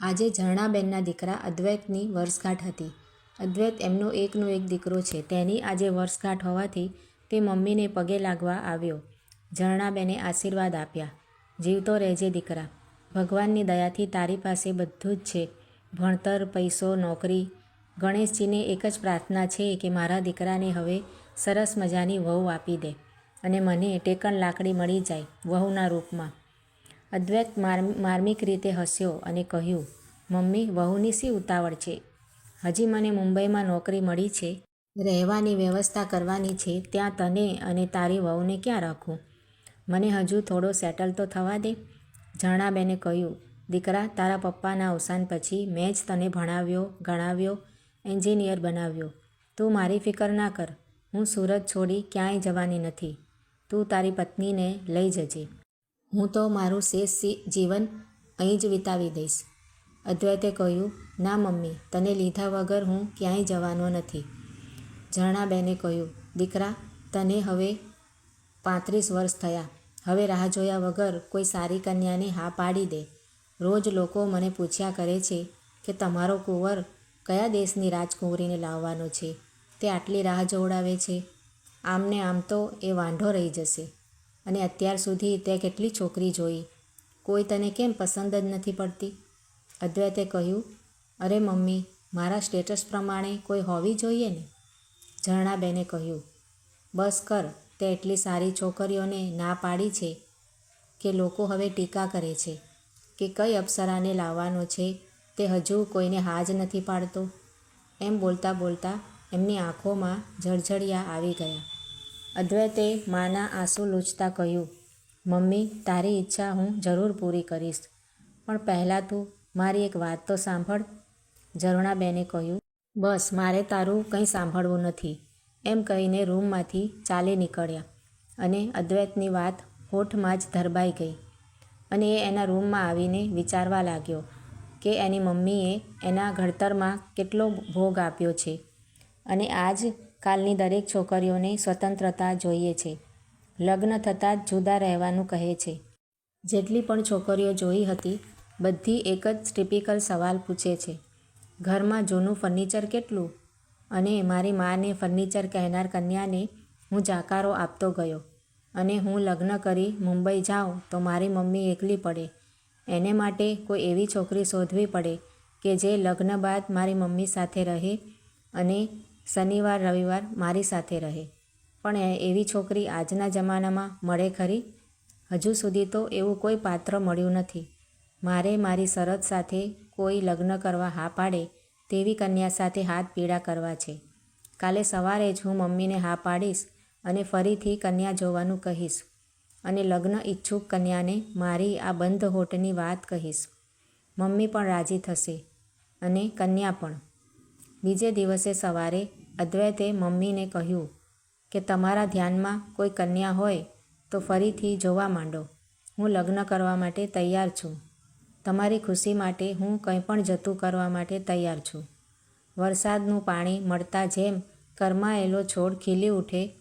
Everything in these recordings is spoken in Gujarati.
આજે ઝરણાબેનના દીકરા અદ્વૈતની વર્ષગાંઠ હતી. અદ્વૈત એમનો એકનો એક દીકરો છે. તેની આજે વર્ષગાંઠ હોવાથી તે મમ્મીને પગે લાગવા આવ્યો. ઝરણાબેને આશીર્વાદ આપ્યા. જીવતો રહેજે દીકરા. ભગવાનની દયાથી તારી પાસે બધું જ છે. ભણતર, પૈસો, નોકરી. ગણેશજીને એક જ પ્રાર્થના છે કે મારા દીકરાને હવે સરસ મજાની વહુ આપી દે અને મને ટેકણ લાકડી મળી જાય વહુના રૂપમાં. અદ્વૈત માર માર્મિક રીતે હસ્યો અને કહ્યું, મમ્મી, વહુની શી ઉતાવળ છે? હજી મને મુંબઈમાં નોકરી મળી છે, રહેવાની વ્યવસ્થા કરવાની છે, ત્યાં તને અને તારી વહુને ક્યાં રાખું? મને હજુ થોડો સેટલ તો થવા દે. ઝરણાબેને કહ્યું, દીકરા, તારા પપ્પાના અવસાન પછી મેં જ તને ભણાવ્યો, ગણાવ્યો, એન્જિનિયર બનાવ્યો. તું મારી ફિકર ના કર. હું સુરત છોડી ક્યાંય જવાની નથી. તું તારી પત્નીને લઈ જજે. હું તો મારું શેષ જીવન અહીં જ વિતાવી દઈશ. અદ્વૈતે કહ્યું, ના મમ્મી, તને લીધા વગર હું ક્યાંય જવાનો નથી. ઝરણાબેને કહ્યું, દીકરા, તને હવે પાંત્રીસ વર્ષ થયા. હવે રાહ જોયા વગર કોઈ સારી કન્યાને હા પાડી દે. રોજ લોકો મને પૂછ્યા કરે છે કે, તમારો કુંવર કયા દેશની રાજકુંવરીને લાવવાનો છે? તે આટલી રાહ જોવડાવે છે? આમને આમ તો એ વાંઢો રહી જશે. અને અત્યાર સુધી તે કેટલી છોકરી જોઈ? કોઈ તને કેમ પસંદ જ નથી પડતી? અદ્વૈતે કહ્યું, અરે મમ્મી, મારા સ્ટેટસ પ્રમાણે કોઈ હોવી જોઈએ ને? ઝરણાબેને કહ્યું, બસ કર, તે એટલી સારી છોકરીઓને ના પાડી છે કે લોકો હવે ટીકા કરે છે કે કઈ અપ્સરાને લાવવાનો છે, તે હજુ કોઈને હા જ નથી પાડતો. એમ બોલતા બોલતા એમની આંખોમાં જળજળિયા આવી ગયા. અદ્વૈતે માના આંસુ લૂછતા કહ્યું, મમ્મી, તારી ઈચ્છા હું જરૂર પૂરી કરીશ. પણ પહેલાં તું મારી એક વાત તો સાંભળ. ઝરણાબેને કહ્યું, બસ, મારે તારું કંઈ સાંભળવું નથી. એમ કહીને રૂમમાંથી ચાલી નીકળ્યા અને અદ્વૈતની વાત હોઠમાં જ ધરબાઈ ગઈ અને એ એના રૂમમાં આવીને વિચારવા લાગ્યો કે એની મમ્મીએ એના ઘડતરમાં કેટલો ભોગ આપ્યો છે અને આજ કાલની દરેક છોકરીઓને સ્વતંત્રતા જોઈએ છે. લગ્ન થતાં જ જુદા રહેવાનું કહે છે. જેટલી પણ છોકરીઓ જોઈ હતી, બધી એક જ ટિપિકલ સવાલ પૂછે છે. ઘરમાં જૂનું ફર્નિચર કેટલું? અને મારી માને ફર્નિચર કહેનાર કન્યાને હું જાકારો આપતો ગયો. અને હું લગ્ન કરી મુંબઈ જાઉં તો મારી મમ્મી એકલી પડે. એને માટે કોઈ એવી છોકરી શોધવી પડે કે જે લગ્ન બાદ મારી મમ્મી સાથે રહે અને શનિવાર, રવિવાર મારી સાથે રહે. પણ એવી છોકરી આજના જમાનામાં મળે ખરી? હજુ સુધી તો એવું કોઈ પાત્ર મળ્યું નથી. મારે મારી શરત સાથે કોઈ લગ્ન કરવા હા પાડે તેવી કન્યા સાથે હાથ પીડા કરવા છે. કાલે સવારે જ હું મમ્મીને હા પાડીશ અને ફરીથી કન્યા જોવાનું કહીશ અને લગ્ન ઈચ્છુક કન્યાને મારી આ બંધ હોટની વાત કહીશ. મમ્મી પણ રાજી થશે અને કન્યા પણ. બીજે દિવસે સવારે અદ્વૈતે મમ્મીને કહ્યું કે તમારા ધ્યાનમાં કોઈ કન્યા હોય તો ફરીથી જોવા માંડો. હું લગ્ન કરવા માટે તૈયાર છું. તમારી ખુશી માટે હું કંઈ પણ જતું કરવા માટે તૈયાર છું. વરસાદનું પાણી મળતા જેમ કરમાયેલો છોડ ખીલી ઉઠે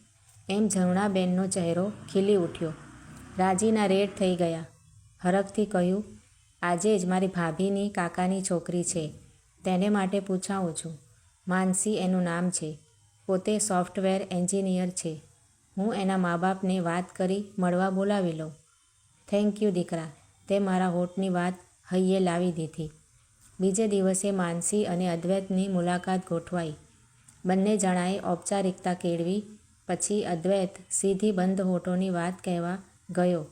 એમ ઝરણાબેનનો ચહેરો ખીલી ઉઠ્યો. રાજીના રેડ થઈ ગયા. હરખથી કહ્યું, આજે જ મારી ભાભીની કાકાની છોકરી છે. તેને માટે પૂછાવું છું. માનસી એનું નામ છે. પોતે સોફ્ટવેર એન્જિનિયર છે. હું એના મા બાપને વાત કરી મળવા બોલાવી લઉં. થેન્ક યુ દીકરા, તે મારા હોઠની વાત હૈયે લાવી દીધી. બીજે દિવસે માનસી અને અદ્વૈતની મુલાકાત ગોઠવાઈ. બંને જણાએ ઔપચારિકતા કેળવી, પછી અદ્વૈત સીધી બંધ હોઠોની વાત કહેવા ગયો.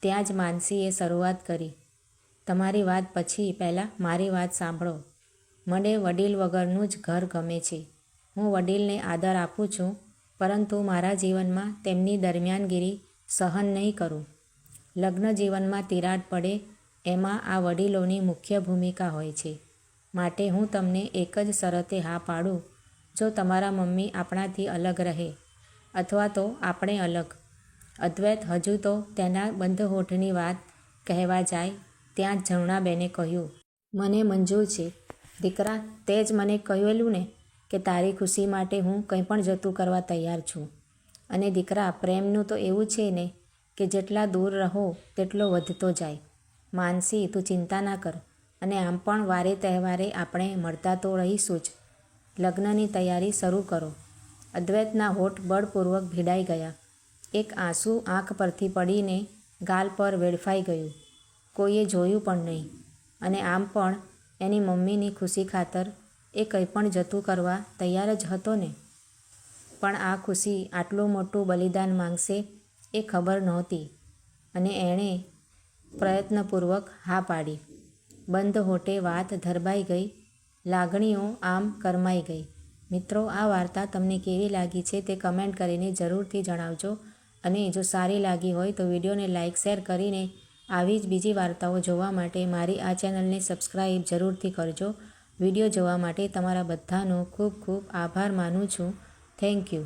ત્યાં જ માનસીએ શરૂઆત કરી. તમારી વાત પછી પહેલાં મારી વાત સાંભળો. મને વડીલ વગરનું જ ઘર ગમે છે. હું વડીલને આદર આપું છું, પરંતુ મારા જીવનમાં તેમની દરમિયાનગીરી સહન નહીં કરું. લગ્ન જીવનમાં તિરાડ પડે, એમાં આ વડીલોની મુખ્ય ભૂમિકા હોય છે. માટે હું તમને એક જ શરતે હા પાડું, જો તમારા મમ્મી આપણાથી અલગ રહે, અથવા તો આપણે અલગ. અદ્વૈત હજુ તો તેના બંધ હોઠની વાત કહેવા જાય, ત્યાં જ ઝરણાબેને કહ્યું, મને મંજૂર છે. દીકરા, તે જ મને કહેલું ને કે તારી ખુશી માટે હું કંઈ પણ જતું કરવા તૈયાર છું. અને દીકરા, પ્રેમનું તો એવું છે ને કે જેટલા દૂર રહો તેટલો વધતો જાય. માનસી, તું ચિંતા ના કર. અને આમ પણ વારે તહેવારે આપણે મળતા તો રહીશું જ. લગ્નની તૈયારી શરૂ કરો. અદ્વૈતના હોઠ બળપૂર્વક ભીડાઈ ગયા. એક આંસુ આંખ પરથી પડીને ગાલ પર વેડફાઈ ગયું. કોઈએ જોયું પણ નહીં. અને આમ પણ એની મમ્મીની ખુશી ખાતર એ કંઈ પણ જતું કરવા તૈયાર જ હતો ને? પણ આ ખુશી આટલું મોટું બલિદાન માંગશે એ ખબર નહોતી અને એણે પ્રયત્નપૂર્વક હા પાડી. બંધ હોટે વાત ધરબાઈ ગઈ, લાગણીઓ આમ કરમાઈ ગઈ. મિત્રો, આ વાર્તા તમને કેવી લાગી છે તે કમેન્ટ કરીને જરૂરથી જણાવજો અને જો સારી લાગી હોય તો વિડીયોને લાઇક શેર કરીને આવી જ બીજી વાર્તાઓ જોવા માટે મારી આ ચેનલને સબસ્ક્રાઈબ જરૂરથી કરજો. વીડિયો જોવા માટે તમારા બધાનો ખૂબ ખૂબ આભાર માનું છું. Thank you.